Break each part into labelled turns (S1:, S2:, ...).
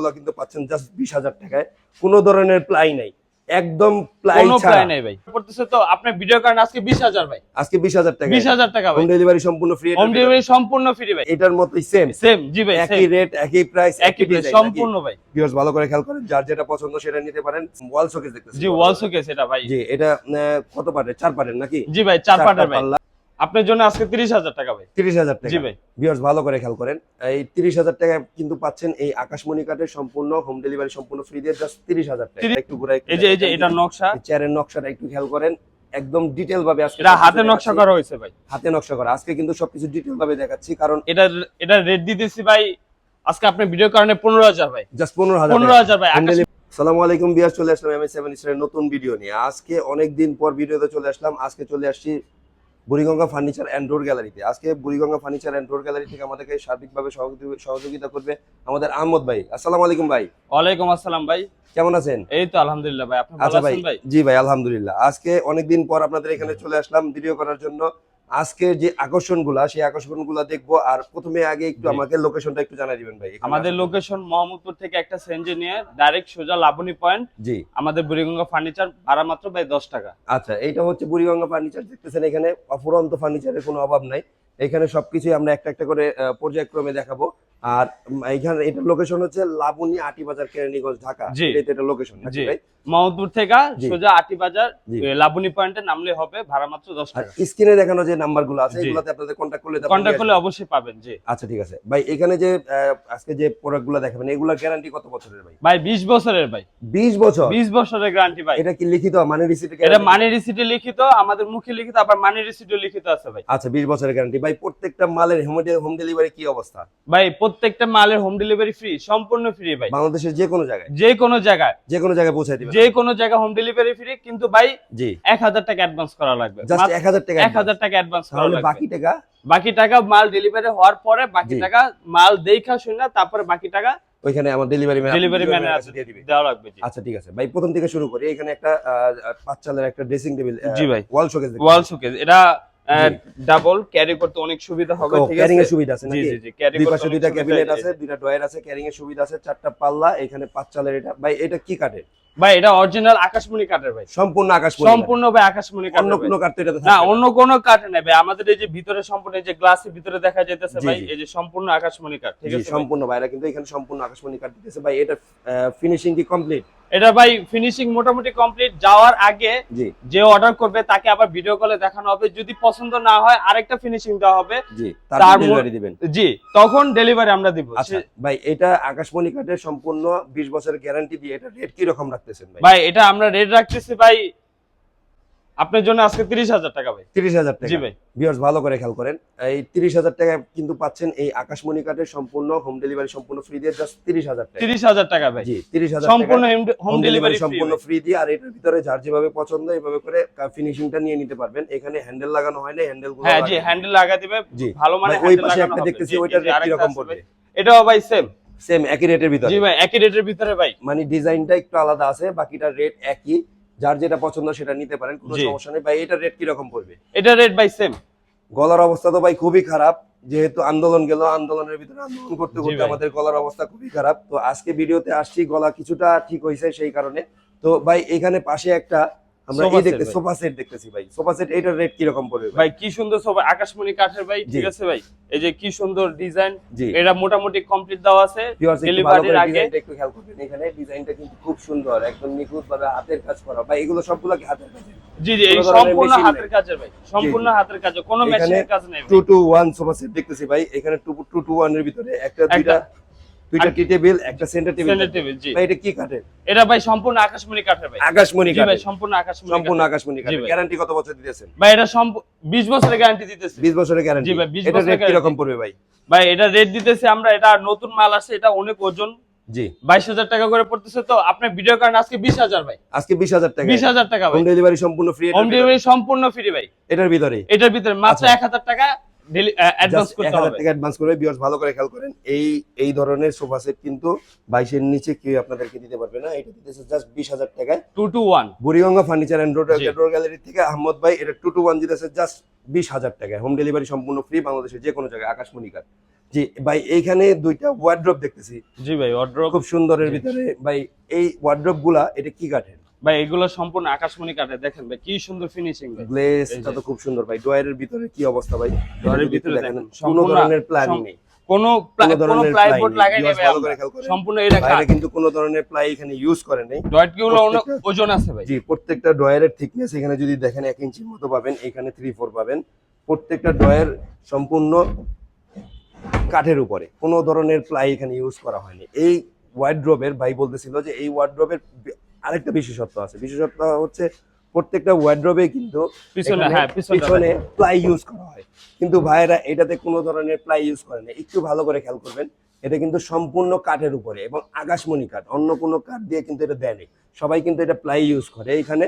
S1: গুলো কিন্তু পাচ্ছেন জাস্ট বিশ হাজার টাকায়। কোনো ধরনের প্লাই নাই। একদম প্লাই ছাড়া।
S2: প্ল্যান ভাই। তো আপনার ভিডিও কারণ আজকে বিশ হাজার ভাই।
S1: আজকে বিশ হাজার টাকা
S2: বিশ হাজার টাকা ভাই।
S1: হোম ডেলিভারি সম্পূর্ণ ফ্রি
S2: হোম ডেলিভারি সম্পূর্ণ ফ্রি ভাই।
S1: এটার মতোই সেম
S2: সেম জি ভাই
S1: একই রেট একই প্রাইস
S2: একই সম্পূর্ণ ভাই।
S1: ভিউয়ার্স ভালো করে খেয়াল করেন যার যেটা পছন্দ সেটা নিতে পারেন। ওয়াল শোকেস দেখতেছি।
S2: জি ওয়াল শোকেস এটা ভাই।
S1: জি এটা কত পার্টের চার পার্টের নাকি?
S2: জি ভাই চার
S1: চারটা
S2: ভাই। আপনার জন্য আজকে তিরিশ হাজার টাকা ভাই।
S1: তিরিশ হাজার টাকা।
S2: জি ভাই।
S1: ভিউয়ার্স ভালো করে খেয়াল করেন। এই তিরিশ হাজার টাকা কিন্তু পাচ্ছেন এই আকাশমণি কার্ডের সম্পূর্ণ হোম ডেলিভারি সম্পূর্ণ ফ্রি দিয়ে জাস্ট তিরিশ হাজার টাকা। একটু ঘুরাই
S2: এই যে এই যে এটা নকশা।
S1: চেয়ারের নকশাটা একটু খেয়াল করেন। একদম ডিটেল ভাবে আজকে
S2: এটা হাতে নকশা করা হয়েছে ভাই।
S1: হাতে নকশা করা। আজকে কিন্তু সবকিছু ডিটেল ভাবে দেখাচ্ছি কারণ
S2: এটা এটা রেট দিতেছি ভাই আজকে আপনার ভিডিও কারণে পনেরো হাজার ভাই।
S1: জাস্ট পনেরো হাজার
S2: পনেরো হাজার ভাই
S1: সালামু আলাইকুম বিয়ার চলে আসলাম এম এস সেভেন নতুন ভিডিও নিয়ে। আজকে অনেকদিন পর ভিডিওতে চলে আসলাম। আজকে চলে আসছি বুড়িগঙ্গা ফার্নিচার অ্যান্ড ডোর গ্যালারিতে আজকে Buriganga furniture and door gallery থেকে আমাদেরকে সার্বিকভাবে সহযোগি- সহযোগিতা করবে আমাদের আহমদ ভাই। আসসালাম আলাইকুম ভাই।
S2: ওয়ালাইকুম আসসালাম ভাই।
S1: কেমন আছেন?
S2: এই তো আলহামদুলিল্লাহ ভাই। আপনি ভালো
S1: আচ্ছা ভাই।
S2: আছেন ভাই?
S1: জি ভাই আলহামদুলিল্লাহ। আজকে অনেকদিন পর আপনাদের এখানে চলে আসলাম ভিডিও করার জন্য। আজকে যে আকর্ষণগুলা সেই আকর্ষণগুলা দেখব আর প্রথমে আগে একটু। আমাকে লোকেশনটা একটু জানাই দিবেন ভাই
S2: আমাদের লোকেশন মোহাম্মদপুর থেকে একটা সেনজে নিয়ে ডাইরেক্ট সোজা লাবণী পয়েন্ট
S1: জি।
S2: আমাদের বুড়িগঙ্গা ফার্নিচার ভাড়া মাত্র ভাই দশ টাকা।
S1: আচ্ছা এটা হচ্ছে বুড়িগঙ্গা ফার্নিচার দেখতেছেন এখানে অফুরন্ত ফার্নিচারের কোনো অভাব নাই। এখানে সবকিছুই আমরা একটা একটা করে পর্যায়ক্রমে দেখাবো। আর উম, এইখানে এটার লোকেশন হচ্ছে লাবণী আটি বাজার কেরানীগঞ্জ ঢাকা। এটা লোকেশন
S2: মোহাম্মদপুর থেকে সোজা আটি বাজার। লাবণী পয়েন্টে নামলে হবে ভাড়া মাত্র দশ
S1: আর
S2: টাকা।
S1: স্ক্রিনে দেখানো যে নাম্বারগুলো আছে। এগুলোতে আপনাদের কন্ট্যাক্ট করলে নিয়ে
S2: করলে অবশ্যই পাবেন জি।
S1: আচ্ছা ঠিক আছে। ভাই এখানে যে আজকে যে প্রোডাক্টগুলো দেখাবেন এগুলোর গ্যারান্টি কত বছরের ভাই?
S2: ভাই বিশ বছরের ভাই।
S1: 20 বছর?
S2: বিশ বছরের গ্যারান্টি ভাই।
S1: এটা কি লিখিত? মানে রিসিট
S2: এটা মানি রিসিটে লিখিত আমাদের মুখে লিখিত আবার মানি রিসিটে লিখিত আছে ভাই।
S1: আচ্ছা 20 বছরের গ্যারান্টি ভাই প্রত্যেকটা মালের হোম ডেলিভারি কি অবস্থা?
S2: ভাই প্রত্যেকটা মালের হোম ডেলিভারি ফ্রি সম্পূর্ণ ফ্রি ভাই।
S1: বাংলাদেশের যে কোনো জায়গায়।
S2: যে কোনো জায়গায়।
S1: যে কোনো জায়গায় পৌঁছে দিবেন।
S2: যে কোনো জায়গায় হোম ডেলিভারি ফ্রি কিন্তু ভাই
S1: জি।
S2: এক হাজার টাকা অ্যাডভান্স করা লাগবে।
S1: জাস্ট 1000 টাকা
S2: এক হাজার টাকা অ্যাডভান্স করা লাগবে।
S1: বাকি টাকা?
S2: বাকি টাকা মাল ডেলিভারি হওয়ার পরে বাকি টাকা মাল দেখা শুনে তারপরে বাকি টাকা
S1: ওইখানে আমার ডেলিভারি ম্যান
S2: ডেলিভারি ম্যান আছে
S1: দিয়ে দিবে।
S2: দেওয়া লাগবে জি।
S1: আচ্ছা ঠিক আছে। ভাই প্রথম থেকে শুরু করি। এখানে একটা পাঁচ চালের একটা ড্রেসিং টেবিল
S2: জি ভাই।
S1: ওয়াল শোকেস
S2: ওয়াল শোকেস এটা। ডাবল ক্যারি করতে অনেক সুবিধা হবে ঠিক
S1: ক্যারিং এর সুবিধা আছে নাকি?
S2: জি জি ক্যারি
S1: দুই পাশে দুইটা ক্যাবিনেট আছে। দুইটা ড্রয়ার আছে ক্যারিং এর সুবিধা আছে চারটা পাল্লা এখানে পাঁচ চালের এটা। ভাই এটা কি কাটে
S2: ভাই এটা অরিজিনাল আকাশমণি কাঠের ভাই।
S1: সম্পূর্ণ আকাশ
S2: সম্পূর্ণ ভাই আকাশমণি
S1: অন্য কোনো কাঠ তো এটাতে
S2: না অন্য কোনো কাঠ নেই ভাই। আমাদের এই যে ভিতরে সম্পূর্ণ এই যে গ্লাসের ভিতরে দেখা যাইতেছে ভাই এই যে সম্পূর্ণ আকাশমণি কাঠ ঠিক আছে ভাই?
S1: সম্পূর্ণ ভাইরা কিন্তু এখানে সম্পূর্ণ আকাশমণি কাঠ দিতেছে। ভাই এটা ফিনিশিং কি কমপ্লিট
S2: এটা ভাই ফিনিশিং মোটামুটি কমপ্লিট যাওয়ার আগে যে অর্ডার করবে তাকে আবার ভিডিও কলে দেখানো হবে। যদি পছন্দ না হয় আরেকটা ফিনিশিং দেওয়া হবে।
S1: জি
S2: তার
S1: ডেলিভারি দিবেন।
S2: জি তখন ডেলিভারি আমরা দিব।
S1: আচ্ছা ভাই এটা আকাশমণি কাঠের সম্পূর্ণ 20 বছরের গ্যারান্টি দিয়ে এটা রেট কি রকম রাখতেছেন ভাই?
S2: ভাই এটা আমরা রেট রাখতেছি ভাই আপনার জন্য আজকে তিরিশ হাজার টাকা ভাই।
S1: 30000 টাকা
S2: জি ভাই।
S1: ভিউয়ার্স ভালো করে খেয়াল করেন। এই 30000 টাকা কিন্তু পাচ্ছেন এই আকাশমণি কাঠের সম্পূর্ণ হোম ডেলিভারি সম্পূর্ণ ফ্রি দিয়ে জাস্ট 30000 টাকা।
S2: তিরিশ হাজার টাকা ভাই।
S1: জি 30000
S2: সম্পূর্ণ হোম ডেলিভারি
S1: সম্পূর্ণ ফ্রি দিয়ে আর এটার ভিতরে যার যেভাবে পছন্দ এইভাবে করে ফিনিশিংটা নিয়ে নিতে পারবেন। এখানে হ্যান্ডেল লাগানো হয় না হ্যান্ডেলগুলো
S2: হ্যাঁ জি হ্যান্ডেল লাগা দিবে ভালো মানে
S1: ওই পাশে একটা
S2: হবে।
S1: দেখতেছি ওইটার কি রকম পড়বে।
S2: এটাও ভাই সেম
S1: সেম একই রেটের ভিতরে।
S2: জি ভাই একই রেটের ভিতরে ভাই।
S1: মানে ডিজাইনটা একটু আলাদা আছে বাকিটা রেট একই। যার যেটা পছন্দ সেটা নিতে পারেন কোনো সমস্যা নেই। ভাই এটা রেট কি রকম পড়বে?
S2: এটা রেট ভাই সেম
S1: গলার অবস্থা তো ভাই খুবই খারাপ। যেহেতু আন্দোলন গেল আন্দোলনের ভিতরে আন্দোলন করতে করতে আমাদের গলার অবস্থা খুবই খারাপ। তো আজকে ভিডিওতে আসছি গলা কিছুটা ঠিক হয়েছে সেই কারণে। তো ভাই এখানে পাশে একটা আমরা এই দেখতে সোফা সেট দেখতেছি ভাই। সোফা সেট এটার রেট কি রকম পড়বে ভাই?
S2: কি সুন্দর সব আকাশমণি কাঠের ভাই ঠিক আছে ভাই? এই যে কি সুন্দর ডিজাইন এটা মোটামুটি কমপ্লিট দেওয়া আছে ডেলিভারির আগে।
S1: একটু খেয়াল করবেন। এখানে ডিজাইনটা কিন্তু খুব সুন্দর একদম নিখুঁত ভাবে হাতের কাজ করা। ভাই এগুলো সবগুলো কি হাতের কাজ
S2: জি জি এই সম্পূর্ণ হাতের কাজের ভাই সম্পূর্ণ হাতের কাজ কোনো মেশিনের কাজ নেই
S1: two two one sofa set দেখতেছি ভাই। এখানে টু টু টু ওয়ানের ভিতরে একটা দুইটা দুইটা টি টেবিল একটা সেন্টার টেবিল
S2: সেন্টার টেবিল জি।
S1: ভাই এটা কি কাঠের?
S2: এটা ভাই সম্পূর্ণ আকাশমণি কাঠের ভাই।
S1: আকাশমণি
S2: জি ভাই সম্পূর্ণ আকাশমণি
S1: সম্পূর্ণ আকাশমণি
S2: ভাই।
S1: গ্যারান্টি কত বছর দিতেছেন?
S2: ভাই এটা 20 বছরের গ্যারান্টি দিতেছি।
S1: 20 বছরের গ্যারান্টি
S2: জি ভাই, 20 বছরের
S1: রেট কি রকম পড়বে ভাই?
S2: ভাই এটা রেট দিতেছি আমরা এটা নতুন মাল আছে এটা অনেক ওজন।
S1: জি।
S2: বাইশ হাজার টাকা করে পড়তেছে তো আপনার ভিডিও কারণ আজকে বিশ হাজার ভাই।
S1: আজকে 20000 টাকা।
S2: বিশ হাজার টাকা ভাই।
S1: হোম ডেলিভারি সম্পূর্ণ ফ্রি
S2: হোম ডেলিভারি সম্পূর্ণ ফ্রি ভাই।
S1: এটার ভিতরে।
S2: এটার ভিতরে মাত্র
S1: আচ্ছা।
S2: এক হাজার টাকা অ্যাডভান্স করতে হবে।
S1: টাকা অ্যাডভান্স করবে ভিউয়ার্স ভালো করে খেয়াল করেন এই এই ধরনের সোফা সেট কিন্তু 22 এর নিচে কেউ আপনাদেরকে দিতে পারবে না। এটা দিতেছে জাস্ট 20000 টাকায়।
S2: Two two one
S1: Buriganga furniture and road
S2: G.
S1: Gallery থেকে আহমদ ভাই এটা টু দিতেছে জাস্ট বিশ হাজার টাকায়। হোম ডেলিভারি সম্পূর্ণ ফ্রি বাংলাদেশের যে কোনো জায়গায় আকাশমণি কাঠ জি ভাই এইখানে দুইটা ওয়ার্ড্রপ দেখতেছি।
S2: জি ভাই
S1: খুব সুন্দরের ভিতরে ভাই এই ওয়ার্ড্রপগুলা এটা কি কাঠের?
S2: ভাই এগুলো সম্পূর্ণ আকাশমণি কাটে দেখেন ভাই কি সুন্দর ফিনিশিং ভাই।
S1: তো খুব সুন্দর ভাই। ডয়ারের ভিতরে কি অবস্থা ভাই?
S2: ডয়ারের ভিতরে
S1: দেখেন কোনো
S2: সম্পূর্ণ-
S1: ধরনের প্ল্যান নেই।
S2: কোনো
S1: কোনো
S2: প্লাইবোর্ড লাগাই
S1: নেই।
S2: ভাই। সম্পূর্ণ এটা
S1: বাইরে কিন্তু কোনো ধরনের প্লাই এখানে ইউজ করে নেই।
S2: ডয়েটগুলো অনেক ওজন আছে ভাই।
S1: জি প্রত্যেকটা ডয়ারের থিকনেস এখানে যদি দেখেন এক ইঞ্চির মতো পাবেন এখানে থ্রি ফোর পাবেন। প্রত্যেকটা ডয়ার সম্পূর্ণ কাঠের উপরে। কোনো ধরনের প্লাই এখানে ইউজ করা হয়নি। এই ওয়ার্ড্রোবের ভাই বলতেছিল যে এই ওয়ার্ড্রোবের আরেকটা বিশেষত্ব আছে। বিশেষত্ব হচ্ছে প্রত্যেকটা ওয়ার্ড্রোবে কিন্তু
S2: পিছনে হ্যাঁ
S1: প্লাই ইউজ করা হয়। কিন্তু ভাইয়েরা এটাতে কোনো ধরনের প্লাই ইউজ করে না। একটু ভালো করে খেয়াল করবেন এটা কিন্তু সম্পূর্ণ কাঠের উপরে এবং আকাশমণি কাঠ অন্য কোনো কাঠ দিয়ে কিন্তু এটা দেয়নি সবাই কিন্তু এটা প্লাই ইউজ করে। এখানে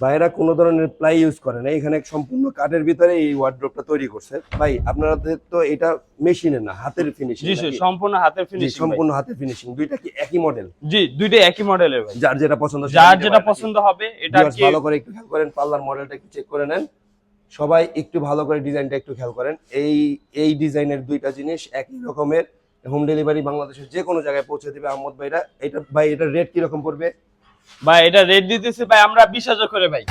S1: ভাইয়েরা কোনো ধরনের প্লাই ইউজ করে না। এখানে সম্পূর্ণ কাঠের ভিতরে এই ওয়ার্ড্রোপটা তৈরি করছে। ভাই আপনাদের তো এটা মেশিনের না হাতের ফিনিশিং
S2: জি সম্পূর্ণ হাতের ফিনিশিং
S1: সম্পূর্ণ হাতের ফিনিশিং দুইটা কি একই মডেল
S2: জি দুইটাই একই মডেলের ভাই।
S1: যার যেটা পছন্দ
S2: যার যেটা পছন্দ হবে এটা কি
S1: ভালো করে একটু খেয়াল করেন পাল্লার মডেলটা একটু চেক করে নেন। সবাই একটু ভালো করে ডিজাইনটা একটু খেয়াল করেন। এই এই ডিজাইনের দুইটা জিনিস একই রকমের। হোম ডেলিভারি বাংলাদেশের যে কোনো জায়গায় পৌঁছে দিবে। আহমদ ভাইরা এটা ভাই এটা রেট কীরকম পড়বে?
S2: ভাই এটা রেট দিতেছি ভাই আমরা বিশ হাজার করে ভাই।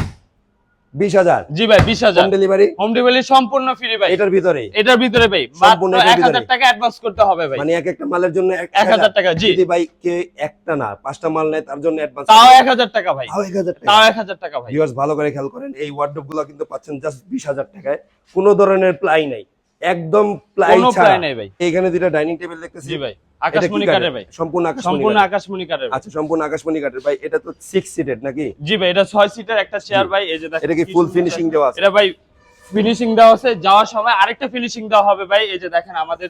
S1: বিশ হাজার?
S2: জি ভাই বিশ হাজার।
S1: হোম ডেলিভারি
S2: হোম ডেলিভারি সম্পূর্ণ ফ্রি ভাই।
S1: এটার ভিতরে?
S2: এটার ভিতরে ভাই
S1: সম্পূর্ণ
S2: এক হাজার টাকা অ্যাডভান্স করতে হবে ভাই।
S1: মানে এক একটা মালের জন্য এক
S2: হাজার টাকা জি।
S1: ভাই কে একটা না পাঁচটা মাল নেয় তার জন্য অ্যাডভান্স
S2: তাও এক হাজার টাকা ভাই।
S1: তাও এক হাজার টাকা।
S2: তাও এক হাজার টাকা ভাই।
S1: ভিউয়ার্স ভালো করে খেয়াল করেন এই ওয়ার্ডরোবগুলো কিন্তু পাচ্ছেন জাস্ট বিশ হাজার টাকায়। কোনো ধরনের প্লাই নাই। একদম প্লাই ছাড়া। এখানে দুইটা ডাইনিং টেবিল দেখতেছি।
S2: জি ভাই আকাশমণি
S1: কাঠের?
S2: ভাই।
S1: সম্পূর্ণ আকাশমণি
S2: সম্পূর্ণ। আকাশমণি কাঠের।
S1: আচ্ছা সম্পূর্ণ আকাশমণি কাঠের। ভাই এটা তো সিটেড নাকি?
S2: জি ভাই এটা সিটার একটা চেয়ার ভাই এই যে দেখেন
S1: এটা কি ফুল ফিনিশিং দেওয়া আছে?
S2: এটা ভাই ফিনিশিং দেওয়া আছে। যাওয়ার সময় আরেকটা ফিনিশিং দেওয়া হবে ভাই এই যে দেখেন আমাদের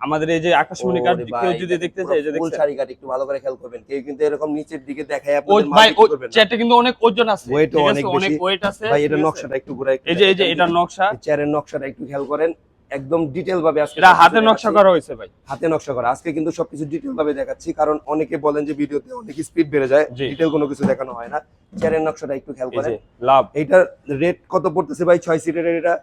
S2: আমাদের এই যে আকাশমণি কাঠ কেউ যদি দেখতে চায় এই যে
S1: ফুল শাড়ি কাঠ একটু ভালো করে খেয়াল করবেন। কেউ কিন্তু এরকম নিচের দিকে দেখায় আপনাদের
S2: ভাই। চেয়ারটা কিন্তু অনেক ওজন আছে।
S1: Weight অনেক বেশি।
S2: ওয়েট আছে।
S1: ভাই এটা নকশাটা একটু
S2: এই যে এই যে এটা নকশা।
S1: চেয়ারের নকশাটা একটু খেয়াল করেন। একদম ডিটেল ভাবে আজকে
S2: এটা হাতে নকশা করা হয়েছে ভাই।
S1: হাতে নকশা করা। আজকে কিন্তু সবকিছু ডিটেল ভাবে দেখাচ্ছি কারণ অনেকে বলেন যে ভিডিওতে অনেক স্পিড বেড়ে যায়। ডিটেল কোনো কিছু দেখানো হয় না। চেয়ারের নকশাটা একটু খেয়াল করেন।
S2: লাভ।
S1: এইটার রেট কত পড়তেছে ভাই? ছয় সিটের এটা?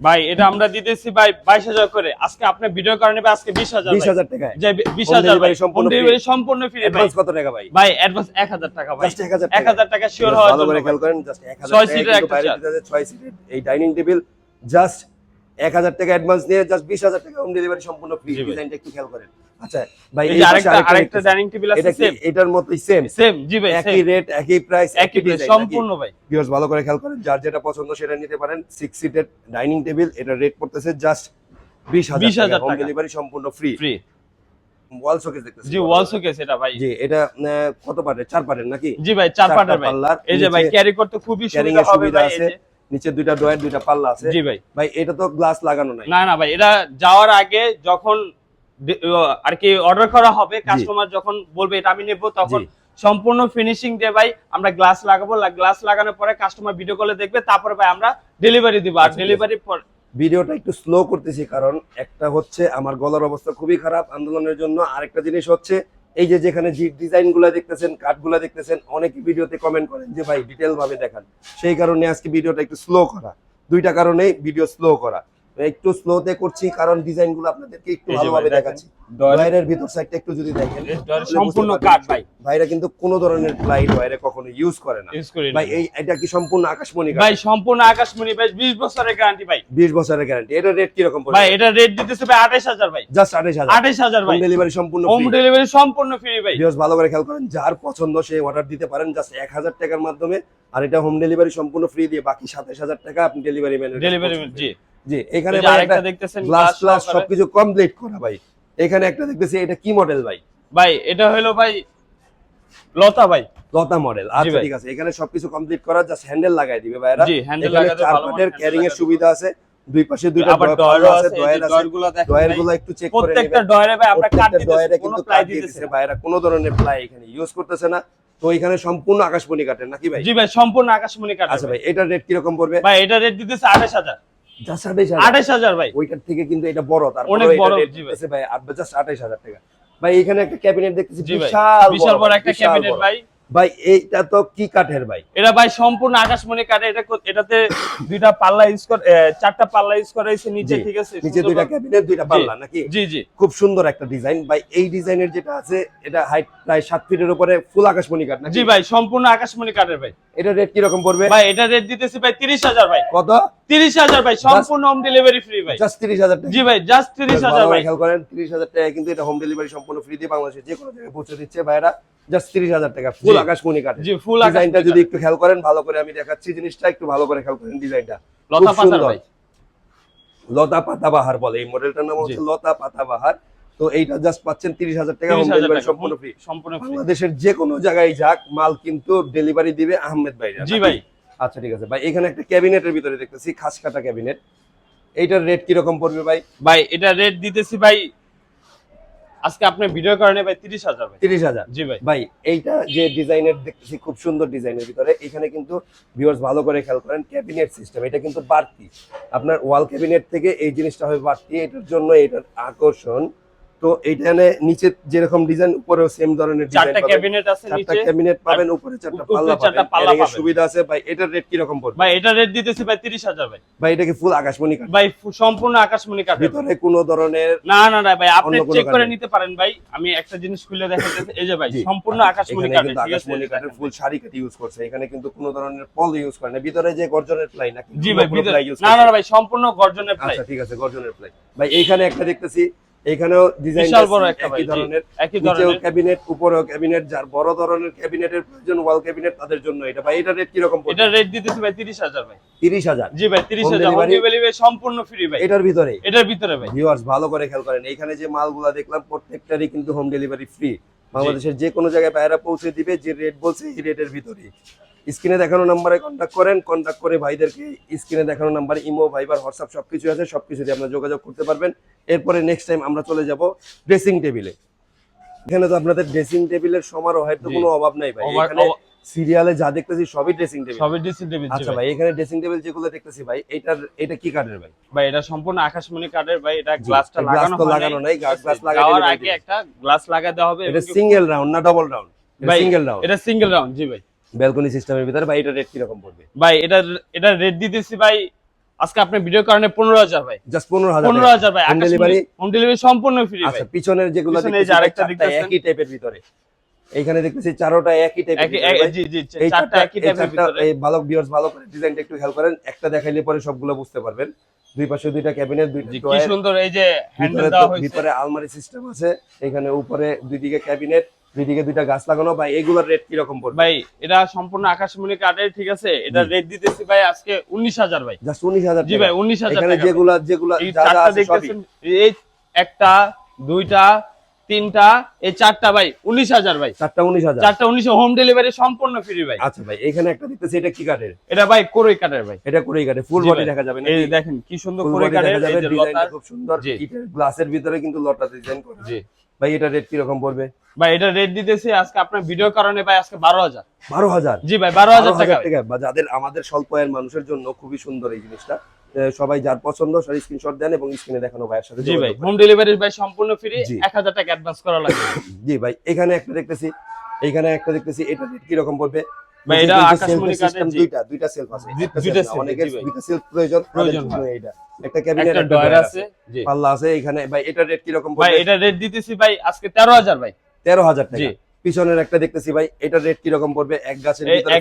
S2: ভাই এটা আমরা দিতেছি ভাই বাইশ হাজার করে। আজকে আপনি ভিডিও কারণে নেবে আজকে বিশ হাজার
S1: বিশ হাজার টাকায়।
S2: যে বিশ
S1: Home
S2: হাজার ভাই।
S1: সম্পূর্ণ
S2: ডেলিভারি সম্পূর্ণ ফ্রি ভাই।
S1: অ্যাডভান্স কত টাকা ভাই?
S2: ভাই অ্যাডভান্স এক হাজার টাকা ভাই।
S1: জাস্ট এক হাজার
S2: এক হাজার টাকা শিওর হওয়ার জন্য
S1: ভালো
S2: করে
S1: খেয়াল করেন জাস্ট এক হাজার
S2: ছয়
S1: টাকায়
S2: সিটের একটা
S1: বাইরে
S2: চেয়ার।
S1: দিতে আছে ছয় সিটের এই ডাইনিং টেবিল জাস্ট এক হাজার টাকা অ্যাডভান্স নিয়ে জাস্ট বিশ হাজার টাকা হোম ডেলিভারি সম্পূর্ণ ফ্রি ডিজাইনটা একটু খেয়াল করেন। আচ্ছা ভাই
S2: এই
S1: এই
S2: যে
S1: পাশে
S2: আরেকটা
S1: আরেকটা
S2: আরেকটা
S1: দেখতেছি।
S2: ডাইনিং টেবিল আছে সেম
S1: এটার মতোই সেম
S2: সেম জি ভাই
S1: একই রেট একই প্রাইস
S2: একই প্রাইস সম্পূর্ণ ভাই।
S1: ভিউয়ার্স ভালো করে খেয়াল করেন যার যেটা পছন্দ সেটা নিতে পারেন। সিটের ডাইনিং টেবিল এটা রেট পড়তেছে জাস্ট বিশ হাজার
S2: 20,000
S1: হোম ডেলিভারি সম্পূর্ণ ফ্রি
S2: ফ্রি
S1: ওয়াল শোকেস দেখতেছি
S2: জি ওয়াল শোকেস এটা ভাই।
S1: জি এটা কত পারের চার পারের নাকি?
S2: জি ভাই চার
S1: চারটা
S2: ভাই। এই যে ভাই ক্যারি করতে খুবই সুবিধা হবে ভাই এই
S1: আছে।
S2: যে।
S1: নিচে দুইটা ডয়ার দুইটা পাল্লা আছে।
S2: জি ভাই।
S1: ভাই এটা তো গ্লাস লাগানো নাই।
S2: না না ভাই এটা যাওয়ার আগে যখন আর কি অর্ডার করা হবে কাস্টমার যখন বলবে এটা আমি নেব তখন সম্পূর্ণ ফিনিশিং দিয়ে ভাই আমরা গ্লাস লাগাবো। গ্লাস লাগানোর পরে কাস্টমার ভিডিও কলে দেখবে তারপরে ভাই আমরা ডেলিভারি দিব। আর
S1: আচ্ছা।
S2: ডেলিভারি পর
S1: ভিডিওটা একটু স্লো করতেছি কারণ একটা হচ্ছে আমার গলার অবস্থা খুবই খারাপ আন্দোলনের জন্য আরেকটা জিনিস হচ্ছে এই যে যেখানে ডিজাইনগুলা দেখতেছেন কাঠগুলা দেখতেছেন, অনেকে ভিডিওতে কমেন্ট করেন যে, ভাই ডিটেল ভাবে দেখান। সেই কারণে আজকে ভিডিওটা একটু স্লো করা। দুইটা কারণে ভিডিও স্লো করা। একটু স্লোতে করছি কারণ ডিজাইনগুলো আপনাদেরকে একটু ভালোভাবে দেখাচ্ছি।
S2: ডয়ারের-
S1: ভিতর সাইডটা একটু যদি দেখেন
S2: সম্পূর্ণ। কাঠ ভাই।
S1: ভাইরা কিন্তু কোনো ধরনের প্লাই ডয়ারে কখনো ইউজ করে না। ভাই এই এটা কি সম্পূর্ণ আকাশমণি
S2: ভাই সম্পূর্ণ আকাশমণি ভাই 20 বছরের গ্যারান্টি ভাই।
S1: বিশ বছরের গ্যারান্টি এটা রেট কীরকম পড়বে?
S2: ভাই এটা রেট দিতেছে ভাই 28000 ভাই।
S1: জাস্ট আঠাশ হাজার।
S2: 28000 ভাই।
S1: হোম ডেলিভারি সম্পূর্ণ
S2: হোম ডেলিভারি সম্পূর্ণ ফ্রি ভাই।
S1: ভিউয়ার্স ভালো করে খেয়াল করেন যার পছন্দ সে অর্ডার দিতে পারেন জাস্ট এক হাজার টাকার মাধ্যমে। আর এটা হোম ডেলিভারি সম্পূর্ণ ফ্রি দিয়ে বাকি সাতাশ হাজার টাকা আপনি ডেলিভারি ম্যানের
S2: ডেলিভারি জি।
S1: জি এখানে ভাই একটা
S2: দেখতেছেন
S1: গ্লাস
S2: glass
S1: সবকিছু কমপ্লিট করা ভাই। এখানে একটা দেখতেছি এটা কি মডেল ভাই?
S2: ভাই এটা হলো ভাই লতা ভাই।
S1: লতা মডেল আচ্ছা। ঠিক আছে এখানে সবকিছু কমপ্লিট করা জাস্ট হ্যান্ডেল লাগাই দিবে ভাইরা
S2: জি হ্যান্ডেল লাগাতে ভালো
S1: ক্যারিং এর সুবিধা আছে দুই পাশে দুইটা ডয়ার আছে ডয়ার আছে।
S2: ডয়ারগুলো
S1: একটু চেক করে
S2: প্রত্যেকটা ডয়ারে ভাই আমরা কাট দিতেছি কোনো প্লাই দিতেছে
S1: ভাইরা কোনো ধরনের প্লাই এখানে ইউজ করতেছে না। তো এখানে সম্পূর্ণ আকাশমণি কাটেন নাকি ভাই?
S2: জি ভাই সম্পূর্ণ আকাশমণি কাট
S1: আচ্ছা ভাই। এটার রেট কীরকম পড়বে?
S2: ভাই এটা রেট দিতেছে 28000 ভাই।
S1: ওইটার থেকে কিন্তু এটা বড় তারপরে
S2: অনেক বড়, ভাই।
S1: ভাই জাস্ট আঠাইশ হাজার টাকা। ভাই এখানে একটা ক্যাবিনেট দেখতেছি
S2: ভাই।
S1: বিশাল
S2: বিশাল বড় একটা ক্যাবিনেট ভাই।
S1: ভাই এইটা তো কি কাঠের ভাই?
S2: এটা ভাই সম্পূর্ণ আকাশমণি কাটে এটা এটাতে দুইটা পাল্লা ইউজ করে চারটা পাল্লা ইউজ করা হয়েছে নিচে ঠিক আছে?
S1: নিচে দুইটা ক্যাবিনেট দুইটা পাল্লা নাকি?
S2: জি জি।
S1: খুব সুন্দর একটা ডিজাইন। ভাই এই ডিজাইনের যেটা আছে এটা হাইট প্রায় সাত ফিটের উপরে ফুল আকাশমণি কাঠ নাকি?
S2: জি ভাই সম্পূর্ণ আকাশমণি কাঠের ভাই।
S1: এটা রেট কি রকম পড়বে?
S2: ভাই এটা রেট দিতেছি ভাই তিরিশ হাজার ভাই।
S1: কত?
S2: তিরিশ হাজার ভাই সম্পূর্ণ হোম ডেলিভারি ফ্রি ভাই।
S1: জাস্ট তিরিশ হাজার টাকা।
S2: জি ভাই জাস্ট তিরিশ
S1: ভালো
S2: হাজার
S1: করে
S2: ভাই
S1: খেয়াল করেন তিরিশ হাজার টাকা কিন্তু এটা হোম ডেলিভারি সম্পূর্ণ ফ্রি দিয়ে বাংলাদেশে যে কোনো জায়গায় পৌঁছে দিচ্ছে ভাইরা জাস্ট তিরিশ হাজার টাকা ফুল
S2: জি।
S1: আকাশমণি কাটে
S2: জি ফুল
S1: ডিজাইনটা যদি একটু খেয়াল করেন ভালো করে আমি দেখাচ্ছি জিনিসটা একটু ভালো করে খেয়াল করেন ডিজাইনটা
S2: লতা
S1: সুন্দর।
S2: ভাই।
S1: লতা পাতাবাহার বলে এই মডেলটার নাম হচ্ছে। লতা পাতাবাহার তো এইটা জাস্ট পাচ্ছেন তিরিশ হাজার টাকা হোম ডেলিভারি সম্পূর্ণ ফ্রি
S2: সম্পূর্ণ ফ্রি
S1: বাংলাদেশের যে কোনো জায়গায় যাক মাল কিন্তু ডেলিভারি দিবে আহমেদ ভাই
S2: জি ভাই।
S1: আচ্ছা ঠিক আছে। ভাই এখানে একটা ক্যাবিনেটের ভিতরে দেখতেছি খাস কাটা ক্যাবিনেট। এইটার রেট কীরকম পড়বে ভাই?
S2: ভাই এটা রেট দিতেছি ভাই আজকে আপনার ভিডিও কারণে ভাই তিরিশ হাজার ভাই।
S1: তিরিশ হাজার।
S2: জি ভাই।
S1: ভাই এইটা যে ডিজাইনের দেখতেছি খুব সুন্দর ডিজাইনের ভিতরে। এখানে কিন্তু ভিউয়ার্স ভালো করে খেয়াল করেন ক্যাবিনেট সিস্টেম এটা কিন্তু বাড়তি। আপনার ওয়াল ক্যাবিনেট থেকে এই জিনিসটা হবে বাড়তি। এটার জন্য এটার আকর্ষণ তো এইখানে নিচে যেরকম ডিজাইন উপরেও সেম ধরনের ডিজাইন
S2: চারটা ক্যাবিনেট আছে
S1: চারটা ক্যাবিনেট পাবেন উপরে চারটা
S2: উপরে
S1: পাল্লা
S2: চারটা
S1: পাবেন।
S2: পাল্লা
S1: এর। সুবিধা আছে। ভাই এটার রেট কীরকম পড়বে?
S2: ভাই এটা রেট দিতেছি ভাই তিরিশ হাজার ভাই।
S1: ভাই এটা কি ফুল আকাশমণি কাঠ
S2: ভাই সম্পূর্ণ আকাশমণি কাঠ
S1: ভিতরে কোনো ধরনের
S2: না না না ভাই আপনি চেক করে নিতে পারেন ভাই। আমি একটা জিনিস খুলে দেখাচ্ছি এই যে ভাই সম্পূর্ণ আকাশমণি
S1: এখানে
S2: কাঠ
S1: কিন্তু আকাশমণি কাঠের ফুল শাড়ি কাঠ ইউজ করছে। এখানে কিন্তু কোনো ধরনের পল ইউজ করে না। ভিতরে যে গর্জনের প্লাই না
S2: জি ভাই ভিতরে না না ভাই সম্পূর্ণ গর্জনের প্রাইস
S1: আচ্ছা ঠিক আছে গর্জনের প্লাই ভাই এইখানে একটা দেখতেছি এইখানেও ডিজাইন
S2: বড় একটা
S1: একই ধরনের
S2: একই ধরনের।
S1: ক্যাবিনেট উপরেও ক্যাবিনেট যার বড় ধরনের ক্যাবিনেটের প্রয়োজন ওয়াল ক্যাবিনেট তাদের জন্য এটা। ভাই এটা রেট কীরকম
S2: এটা রেট দিতেছি ভাই তিরিশ হাজার ভাই।
S1: তিরিশ হাজার?
S2: জি ভাই তিরিশ
S1: Home
S2: হাজার। হোম ডেলিভারি সম্পূর্ণ ফ্রি ভাই।
S1: এটার ভিতরে?
S2: এটার ভিতরে ভাই।
S1: ভিউয়ার্স ভালো করে খেয়াল করেন এইখানে যে মালগুলা দেখলাম প্রত্যেকটারই কিন্তু হোম ডেলিভারি ফ্রি বাংলাদেশের যে কোনো জায়গায় বাইরে পৌঁছে দিবে যে রেট বলছে এই রেটের ভিতরে স্ক্রিনে দেখানো নাম্বারে কন্ট্যাক্ট করেন কন্ট্যাক্ট করে ভাইদেরকে স্ক্রিনে দেখানো নাম্বারে ইমো ভাইবার হোয়াটসঅ্যাপ সব কিছু আছে সবকিছু দিয়ে আপনারা যোগাযোগ করতে পারবেন। এরপরে নেক্সট টাইম আমরা চলে যাব ড্রেসিং টেবিলে এখানে তো আপনাদের ড্রেসিং টেবিলের সমারোহের তো কোনো অভাব নাই ভাই। এখানে সিরিয়ালে যা দেখতেছি সবই ড্রেসিং টেবিল
S2: সবই ড্রেসিং টেবিল
S1: আচ্ছা ভাই। এখানে ড্রেসিং টেবিল যেগুলো দেখতেছি ভাই এটার এটা কি কাঠের ভাই?
S2: ভাই এটা সম্পূর্ণ আকাশমণি কাঠের ভাই এটা গ্লাসটা লাগানো হয়
S1: লাগানো নাই, glass লাগাই
S2: আগে একটা গ্লাস লাগা দেওয়া হবে
S1: এটা সিঙ্গেল রাউন্ড না ডবল রাউন্ড
S2: ভাই,
S1: সিঙ্গেল রাউন্ড
S2: এটা সিঙ্গেল রাউন্ড জি ভাই।
S1: ব্যালকনি সিস্টেমের ভিতরে ভাই এটা রেট কীরকম পড়বে?
S2: ভাই এটা এটা রেট দিতেছি ভাই আজকে আপনার ভিডিও কারণে পনেরো হাজার ভাই।
S1: জাস্ট পনেরো হাজার
S2: পনেরো হাজার ভাই
S1: Home delivery?
S2: হোম ডেলিভারি সম্পূর্ণ ফ্রি
S1: আচ্ছা পিছনের যেগুলো
S2: পিছনে এই যে আরেকটা।
S1: একই টাইপের ভিতরে। এইখানে দেখতেছি চারোটা একই টাইপের
S2: জি জি চারটা একই টাইপের ভিতরে।
S1: এই ভালো ভিউয়ার্স ভালো করে ডিজাইনটা একটু হেল্প করেন। একটা দেখাইলে পরে সবগুলো বুঝতে পারবেন। দুই পাশে দুইটা ক্যাবিনেট দুইটা
S2: কি সুন্দর এই যে হ্যান্ডেল দেওয়া হয়েছে।
S1: ভিতরে আলমারি সিস্টেম আছে। এখানে উপরে দুই দিকে ক্যাবিনেট দুই দিকে দুইটা গাছ লাগানো ভাই এগুলোর রেট কীরকম পড়বে?
S2: ভাই এটা সম্পূর্ণ আকাশমণি ঠিক আছে? এটা রেট দিতেছি ভাই আজকে উনিশ হাজার ভাই।
S1: জাস্ট
S2: জি ভাই
S1: এখানে যেগুলা যেগুলা
S2: এই
S1: যা যা আছে
S2: দেখতেছেন এই একটা দুইটা তিনটা এই চারটা ভাই উনিশ হাজার ভাই।
S1: চারটা উনিশ হাজার।
S2: চারটা উনিশ হোম ডেলিভারি সম্পূর্ণ ফ্রি ভাই।
S1: আচ্ছা ভাই এখানে একটা দেখতেছি এটা কি কাঠের?
S2: এটা ভাই কোরই কাঠের ভাই।
S1: এটা করেই কাঠে ফুল বডি দেখা যাবে
S2: এই দেখেন কি সুন্দর কোরই কাঠের
S1: খুব সুন্দর। ইটের গ্লাসের ভিতরে কিন্তু লতা ডিজাইন করা।
S2: জি।
S1: ভাই এটা রেট কি রকম পড়বে?
S2: ভাই এটা রেট দিতেছি আজকে আপনার ভিডিও কারণে ভাই আজকে বারো হাজার।
S1: বারো হাজার?
S2: জি ভাই বারো হাজার টাকা। ভাই।
S1: টাকা যাদের আমাদের স্বল্প আয়ের মানুষের জন্য খুবই সুন্দর এই জিনিসটা। সবাই যার পছন্দ সবাই স্ক্রিনশট দেন এবং স্ক্রিনে দেখানো ভাইয়ের সাথে
S2: জি ভাই হোম ডেলিভারি ভাই সম্পূর্ণ ফ্রি
S1: জি।
S2: এক হাজার টাকা অ্যাডভান্স করা লাগবে।
S1: জি ভাই এখানে একটা দেখতেছি এখানে একটা দেখতেছি এটা রেট কি রকম পড়বে?
S2: ভাই, এটা আকাশমণি কাঠের,
S1: দুইটা দুইটা সেলফ আছে। একটা
S2: দুইটা
S1: self অনেকের দুইটা সেলফ প্রয়োজন
S2: প্রয়োজন
S1: জন্য একটা ক্যাবিনেট
S2: একটা
S1: একটা
S2: ডয়ার
S1: ডয়ার
S2: আছে
S1: পাল্লা আছে এখানে ভাই এটা রেট কি রকম
S2: ভাই এটা রেট দিতেছি ভাই আজকে তেরো হাজার ভাই।
S1: তেরো হাজার টাকা। পিছনের একটা দেখতেছি ভাই এটা রেট কি রকম পড়বে? এক গাছের ভিতরে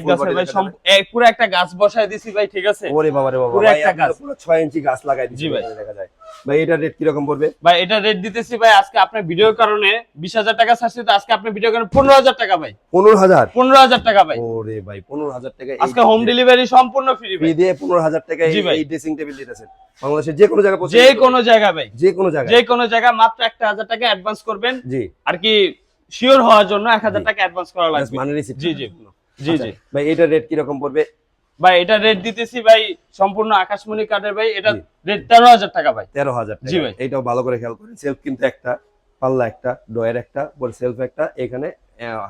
S2: ভাই পুরো একটা গাছ বসায় দিছি ভাই ঠিক আছে?
S1: ওরে বাবা রে বাবা
S2: পুরো একটা গাছ।
S1: পুরো 6 ইঞ্চি গাছ লাগাই দিয়েছি
S2: জি ভাই।
S1: দেখা যায়। ভাই এটা রেট কি রকম পড়বে?
S2: ভাই এটা রেট দিতেছি ভাই আজকে আপনার ভিডিওর কারণে বিশ হাজার টাকা ছাড়ছি তো আজকে আপনার ভিডিও কারণে পনেরো হাজার টাকা ভাই।
S1: 15000
S2: পনেরো হাজার টাকা ভাই।
S1: ওরে ভাই 15000 টাকা
S2: আজকে হোম ডেলিভারি সম্পূর্ণ ফ্রি
S1: ফ্রি
S2: ভাই
S1: দিয়ে 15000 টাকা। এই ড্রেসিং টেবিল দিতেছেন। বাংলাদেশের যে কোনো জায়গায় পৌঁছে
S2: যে কোনো জায়গা ভাই।
S1: যে কোনো জায়গায়।
S2: যে কোনো জায়গা মাত্র একটা হাজার টাকা অ্যাডভান্স করবেন।
S1: জি।
S2: আর কি শিওর হওয়ার জন্য এক হাজার
S1: জি।
S2: টাকা অ্যাডভান্স করা লাগবে।
S1: মানে রিসিপ্ট
S2: জি, জি। জি জি।
S1: ভাই এটা রেট কি রকম পড়বে?
S2: ভাই এটা রেট দিতেছি ভাই সম্পূর্ণ আকাশমণি কাঠের ভাই এটা রেট তেরো হাজার টাকা ভাই।
S1: 13000 টাকা।
S2: জি ভাই।
S1: এটাও ভালো করে খেয়াল করেন সেলফ কিন্তু একটা পাল্লা একটা ডয়ার একটা বল সেলফ একটা এখানে